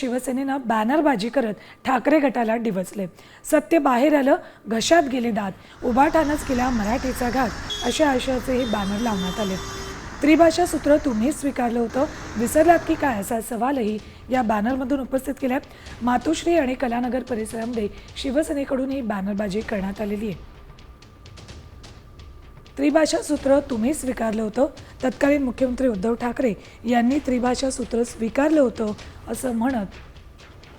शिवसेनेनं बॅनरबाजी करत ठाकरे गटाला डिवचले. सत्य बाहेर आलं घशात गेले दात. उभाठानच केला मराठीचा घात. अशा आशयाचे हे बॅनर लावण्यात आले. त्रिभाषा सूत्र तुम्हीच स्वीकारलं होतं. विसरलात की काय असा सवालही या बॅनरमधून उपस्थित केलाय मातोश्री आणि कलानगर परिसरामध्ये शिवसेनेकडून ही बॅनरबाजी करण्यात आलेली आहे. त्रिभाषा सूत्र तुम्ही स्वीकारलं होतं. तत्कालीन मुख्यमंत्री उद्धव ठाकरे यांनी त्रिभाषा सूत्र स्वीकारलं होतं असं म्हणत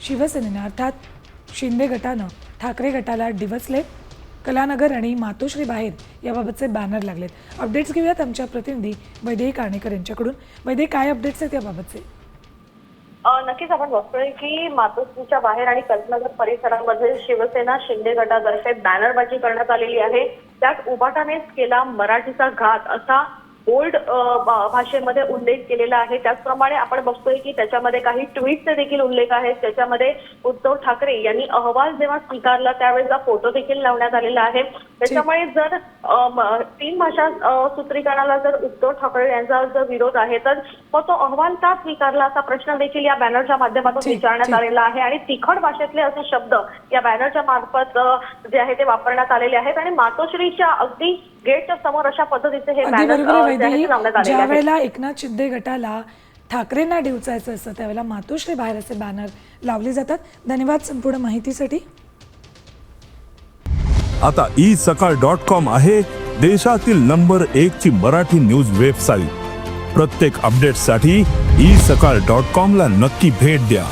शिवसेनेनं अर्थात शिंदे गटानं ठाकरे गटाला डिवचले. कलानगर आणि मातोश्री बाहेर याबाबतचे बॅनर लागलेत. अपडेट्स घेऊयात आमच्या प्रतिनिधी वैदेही काणेकर यांच्याकडून. वैदेही काय अपडेट्स आहेत याबाबतचे? नक्कीच आपण बघतोय की मातोश्रीच्या बाहेर आणि कल्पनगर परिसरामध्ये शिवसेना शिंदे गटातर्फे बॅनरबाजी करण्यात आलेली आहे. त्यात उबाटानेच केला मराठीचा घात असा बोल्ड भाषेमध्ये उल्लेख केलेला आहे. त्याचप्रमाणे आपण बघतोय की त्याच्यामध्ये काही ट्विटचे देखील उल्लेख आहेत. त्याच्यामध्ये उद्धव ठाकरे यांनी अहवाल जेव्हा स्वीकारला त्यावेळेचा फोटो देखील लावण्यात आलेला आहे. त्याच्यामुळे जर तीन भाषा सूत्रीकरणाला जर उद्धव ठाकरे यांचा जर विरोध आहे तर मग तो अहवाल का स्वीकारला असा प्रश्न देखील या बॅनरच्या माध्यमातून विचारण्यात. आलेला आहे. आणि तिखट भाषेतले असे शब्द या बॅनरच्या मार्फत जे आहे ते वापरण्यात आलेले आहेत. आणि मातोश्रीच्या अगदी गेटच्या समोर अशा पद्धतीचे हे बॅनर आलेले ज्या वेळेला एकनाथ शिंदे गटाला ठाकरेंना डिवचायचं असतं त्यावेळेला मातोश्री बाहेर असे बॅनर लावले जातात. धन्यवाद संपूर्ण माहितीसाठी. आता ई सकाळ डॉट कॉम आहे देशातील नंबर एक ची मराठी न्यूज वेबसाईट. प्रत्येक अपडेटसाठी ई सकाळ डॉट कॉम ला नक्की भेट द्या.